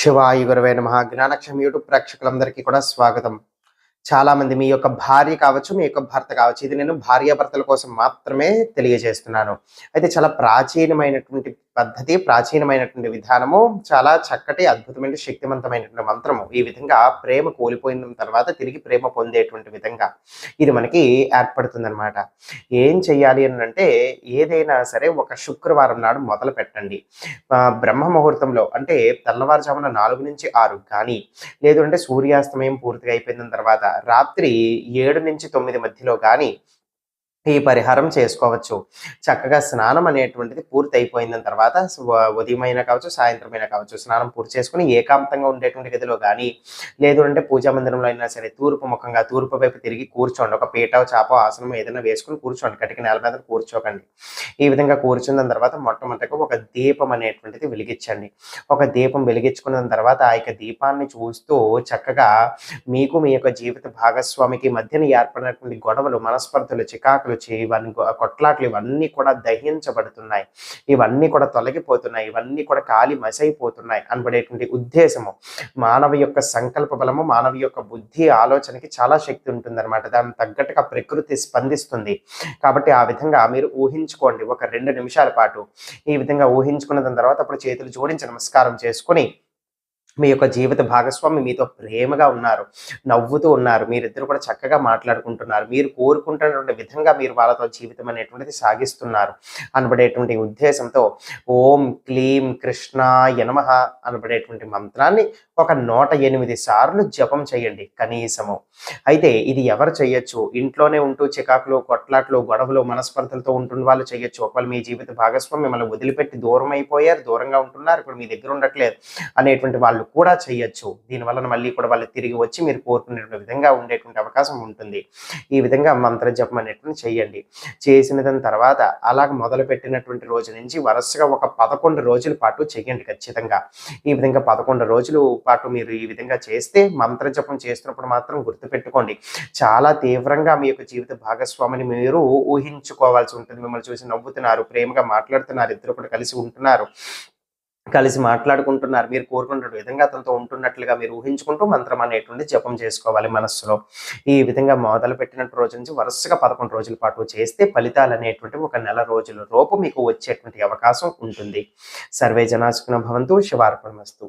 శివాయి గురవే నమ. జ్ఞానక్షం యూట్యూబ్ ప్రేక్షకులందరికీ కూడా స్వాగతం. చాలా మంది మీ యొక్క భార్య కావచ్చు మీ యొక్క భర్త కావచ్చు ఇది నేను భార్యాభర్తల కోసం మాత్రమే తెలియజేస్తున్నాను. అయితే చాలా ప్రాచీనమైనటువంటి పద్ధతి ప్రాచీనమైనటువంటి విధానము చాలా చక్కటి అద్భుతమైన శక్తివంతమైనటువంటి మంత్రము. ఈ విధంగా ప్రేమ కోల్పోయిన తర్వాత తిరిగి ప్రేమ పొందేటువంటి విధంగా ఇది మనకి ఏర్పడుతుందనమాట ఏం చెయ్యాలి అని అంటే ఏదైనా సరే ఒక శుక్రవారం నాడు మొదలు పెట్టండి. బ్రహ్మ ముహూర్తంలో అంటే తెల్లవారుజామున నాలుగు నుంచి ఆరు కానీ లేదు అంటే సూర్యాస్తమయం పూర్తిగా అయిపోయిన తర్వాత రాత్రి ఏడు నుంచి తొమ్మిది మధ్యలో కానీ ఈ పరిహారం చేసుకోవచ్చు. చక్కగా స్నానం అనేటువంటిది పూర్తి అయిపోయిన తర్వాత ఉదయమైనా కావచ్చు సాయంత్రమైనా కావచ్చు స్నానం పూర్తి చేసుకుని ఏకాంతంగా ఉండేటువంటి గదిలో కానీ లేదు అంటే పూజా మందిరంలో అయినా సరే తూర్పు ముఖంగా తూర్పు వైపు తిరిగి కూర్చోండి. ఒక పీట చాప ఆసనం ఏదైనా వేసుకుని కూర్చోండి. కటిక నేల మీద కూర్చోకండి. ఈ విధంగా కూర్చున్న తర్వాత మొట్టమొదటిగా ఒక దీపం అనేటువంటిది వెలిగించండి. ఒక దీపం వెలిగించుకున్న తర్వాత ఆ యొక్క దీపాన్ని చూస్తూ చక్కగా మీకు మీ యొక్క జీవిత భాగస్వామికి మధ్యన ఏర్పడినటువంటి గొడవలు మనస్పర్ధలు చికాకులు చే- ఇవన్నీ కొట్లాట్లు ఇవన్నీ కూడా దహించబడుతున్నాయి. ఇవన్నీ కూడా తొలగిపోతున్నాయి. ఇవన్నీ కూడా కాలి మసైపోతున్నాయి అనబడేటువంటి ఉద్దేశము. మానవ యొక్క సంకల్ప బలము మానవ యొక్క బుద్ధి ఆలోచనకి చాలా శక్తి ఉంటుందన్నమాట. దానికి తగ్గట్టుగా ప్రకృతి స్పందిస్తుంది. కాబట్టి ఆ విధంగా మీరు ఊహించుకోండి. ఒక రెండు నిమిషాల పాటు ఈ విధంగా ఊహించుకున్న దాని తర్వాత అప్పుడు చేతులు జోడించి నమస్కారం చేసుకుని మీ యొక్క జీవిత భాగస్వామి మీతో ప్రేమగా ఉన్నారు నవ్వుతూ ఉన్నారు మీరిద్దరు కూడా చక్కగా మాట్లాడుకుంటున్నారు మీరు కోరుకుంటున్నటువంటి విధంగా మీరు వాళ్ళతో జీవితం అనేటువంటిది సాగిస్తున్నారు అనబడేటువంటి ఉద్దేశంతో ఓం క్లీం కృష్ణ నమః అనబడేటువంటి మంత్రాన్ని ఒక నూట ఎనిమిది సార్లు జపం చేయండి కనీసము. అయితే ఇది ఎవరు చేయొచ్చు? ఇంట్లోనే ఉంటూ చికాకులు కొట్లాట్లు గొడవలు మనస్పర్ధలతో ఉంటున్న వాళ్ళు చేయొచ్చు. ఒకవేళ మీ జీవిత భాగస్వామి మిమ్మల్ని వదిలిపెట్టి దూరం అయిపోయారు దూరంగా ఉంటున్నారు ఇప్పుడు మీ దగ్గర ఉండట్లేదు అనేటువంటి వాళ్ళు కూడా చేయొచ్చు. దీనివల్ల మళ్ళీ కూడా వాళ్ళు తిరిగి వచ్చి మీరు కోరుకునే విధంగా ఉండేటువంటి అవకాశం ఉంటుంది. ఈ విధంగా మంత్ర జపం అనేటువంటి చేయండి. చేసిన దాని తర్వాత అలాగ మొదలు పెట్టినటువంటి రోజు నుంచి వరుసగా ఒక పదకొండు రోజుల పాటు చేయండి ఖచ్చితంగా. ఈ విధంగా పదకొండు రోజులు పాటు మీరు ఈ విధంగా చేస్తే మంత్ర జపం చేస్తున్నప్పుడు మాత్రం గుర్తుపెట్టుకోండి. చాలా తీవ్రంగా మీ యొక్క జీవిత భాగస్వామిని మీరు ఊహించుకోవాల్సి ఉంటుంది. మిమ్మల్ని చూసి నవ్వుతున్నారు ప్రేమగా మాట్లాడుతున్నారు ఇద్దరు కూడా కలిసి ఉంటున్నారు. కలిసి మాట్లాడుకుంటున్నారు. మీరు కోరుకున్న విధంగా అతనితో ఉంటున్నట్లుగా మీరు ఊహించుకుంటూ మంత్రం అనేటువంటి జపం చేసుకోవాలి మనస్సులో. ఈ విధంగా మొదలు పెట్టిన రోజు నుంచి వరుసగా పదకొండు రోజుల పాటు చేస్తే ఫలితాలు అనేటువంటి ఒక నెల రోజుల లోపు మీకు వచ్చేటువంటి అవకాశం ఉంటుంది. సర్వే జనాసుకున్న భవంతు శివార్పణమస్తు.